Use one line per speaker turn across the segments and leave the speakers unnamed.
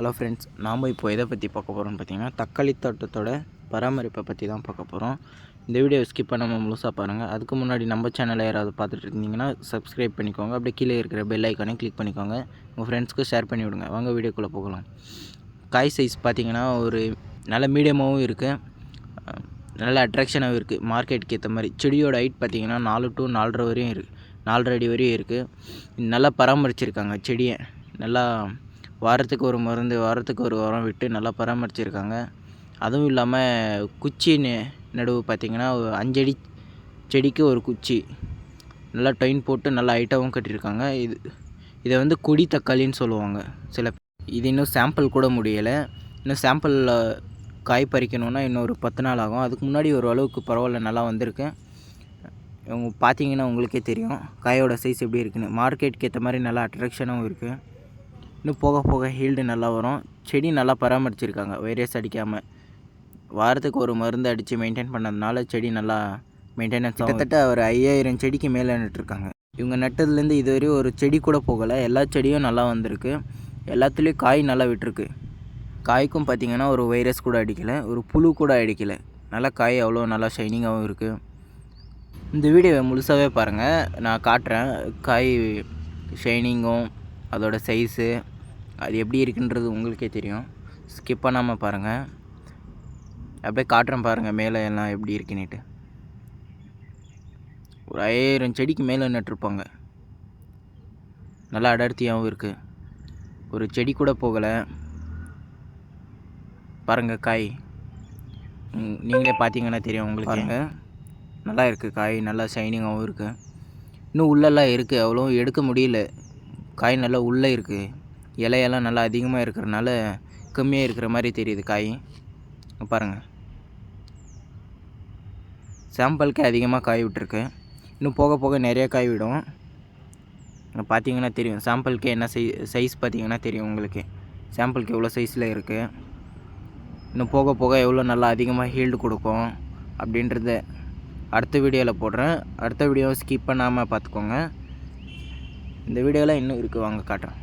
Hello friends நாம் இப்போ எதை பற்றி பார்க்க போகிறோம்னு பார்த்தீங்கன்னா தக்காளி தோட்டத்தோட பராமரிப்பை பற்றி தான் பார்க்க போகிறோம் இந்த வீடியோ ஸ்கிப் பண்ணாமல் முழுசாக பாருங்கள் அதுக்கு முன்னாடி நம்ம சேனலை யாராவது பார்த்துட்டு இருந்தீங்கன்னா சப்ஸ்கிரைப் பண்ணிக்கோங்க. அப்படியே கீழே இருக்கிற பெல் ஐக்கானே கிளிக் பண்ணிக்கோங்க. உங்கள் ஃப்ரெண்ட்ஸ்க்கு ஷேர் பண்ணி விடுங்க. வாங்க வீடியோக்குள்ளே போகலாம். காய் சைஸ் பார்த்தீங்கன்னா ஒரு நல்ல மீடியமாகவும் இருக்குது நல்ல அட்ராக்ஷனாகவும் இருக்குது மார்க்கெட்டுக்கு ஏற்ற மாதிரி. செடியோட ஹைட் பார்த்திங்கன்னா நாலு டு நாலரை வரையும் இருக்குது நாலரை அடி வரையும் இருக்குது நல்லா பராமரிச்சிருக்காங்க செடியை. நல்லா வாரத்துக்கு ஒரு மருந்து வாரத்துக்கு ஒரு உரம் விட்டு நல்லா பராமரிச்சிருக்காங்க. அதுவும் இல்லாமல் குச்சி நெ- நடுவு பார்த்திங்கன்னா அஞ்சடி செடிக்கு ஒரு குச்சி. நல்லா டொயின் போட்டு நல்லா ஹைட்டாகவும் கட்டியிருக்காங்க இது இதை வந்து கொடி தக்காளின்னு சொல்லுவாங்க. சில இது இன்னும் சாம்பிள் கூட முடியலை. இன்னும் சாம்பிளில் காய் பறிக்கணுன்னா இன்னும் ஒரு பத்து நாள் ஆகும். அதுக்கு முன்னாடி ஒரு அளவுக்கு பரவாயில்ல நல்லா வந்திருக்கு. இவங்க பார்த்தீங்கன்னா உங்களுக்கே தெரியும் காயோட சைஸ் எப்படி இருக்குன்னு. மார்க்கெட்டுக்கு ஏற்ற மாதிரி நல்லா அட்ராக்ஷனாகவும் இருக்குது இன்னும் போக போக ஹீல்டு நல்லா வரும். செடி நல்லா பராமரிச்சிருக்காங்க. வைரஸ் அடிக்காமல் வாரத்துக்கு ஒரு மருந்து அடித்து மெயின்டைன் பண்ணதுனால செடி நல்லா மெயின்டெனன்ஸ் கிட்டத்தட்ட ஒரு ஐயாயிரம் செடிக்கு மேலே நட்டுருக்காங்க. இவங்க நட்டதுலேருந்து இதுவரை ஒரு செடி கூட போகலை. எல்லா செடியும் நல்லா வந்திருக்கு. எல்லாத்துலேயும் காய் நல்லா விட்டுருக்கு. காய்க்கும் பார்த்தீங்கன்னா ஒரு வைரஸ் கூட அடிக்கலை. ஒரு புழு கூட அடிக்கலை. நல்லா காய் அவ்வளோ நல்லா ஷைனிங்காகவும் இருக்குது இந்த வீடியோவை முழுசாகவே பாருங்கள் நான் காட்டுறேன். காய் ஷைனிங்கும் அதோட சைஸு அது எப்படி இருக்குன்றது உங்களுக்கே தெரியும். ஸ்கிப் பண்ணாமல் பாருங்கள் அப்படியே காட்டுறேன் பாருங்கள் மேலே எல்லாம் எப்படி இருக்குன்னுட்டு. ஒரு ஐயாயிரம் செடிக்கு மேலே நட்டிருப்பாங்க நல்லா அடர்த்தியாகவும் இருக்குது ஒரு செடி கூட போகலை. பாருங்கள் காய். நீங்களே பார்த்தீங்கன்னா தெரியும் உங்களுக்கு. பாருங்க. நல்லா இருக்குது காய். நல்லா ஷைனிங்காகவும் இருக்குது இன்னும் உள்ளெல்லாம் இருக்குது அவ்வளோ எடுக்க முடியல. காய் நல்லா உள்ளே இருக்குது இலையெல்லாம் நல்லா அதிகமாக இருக்கிறனால கம்மியாக இருக்கிற மாதிரி தெரியுது காய். பாருங்கள் சாம்பிளுக்கே அதிகமாக காய் விட்டுருக்கு. இன்னும் போக போக நிறைய காய் விடும். பார்த்தீங்கன்னா தெரியும். சாம்பிளுக்கே என்ன சை சைஸ் பார்த்தீங்கன்னா தெரியும் உங்களுக்கு. சாம்பிளுக்கு எவ்வளோ சைஸில் இருக்குது இன்னும் போக போக எவ்வளோ நல்லா அதிகமாக ஹீல்டு கொடுக்கும் அப்படின்றத அடுத்த வீடியோவில் போடுறேன். அடுத்த வீடியோவை ஸ்கிப் பண்ணாமல் பார்த்துக்கோங்க. இந்த வீடியோலாம் இன்னும் இருக்குது வாங்க காட்டுறேன்.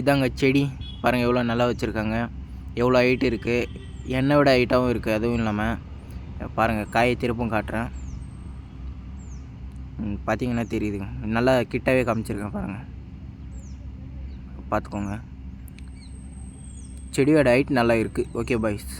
இதாங்க செடி. பாருங்கள் எவ்வளோ நல்லா வச்சுருக்காங்க. எவ்வளோ ஹைட் இருக்குது என்னை விட ஹைட்டாகவும் இருக்குது அதுவும் இல்லாமல் பாருங்கள் காயை திருப்பும் காட்டுறேன். ம், பார்த்தீங்கன்னா தெரியுதுங்க. நல்லா கிட்டவே காமிச்சிருக்கேன் பாருங்கள் பார்த்துக்கோங்க செடியோட ஹைட் நல்லா இருக்குது ஓகே பாய்ஸ்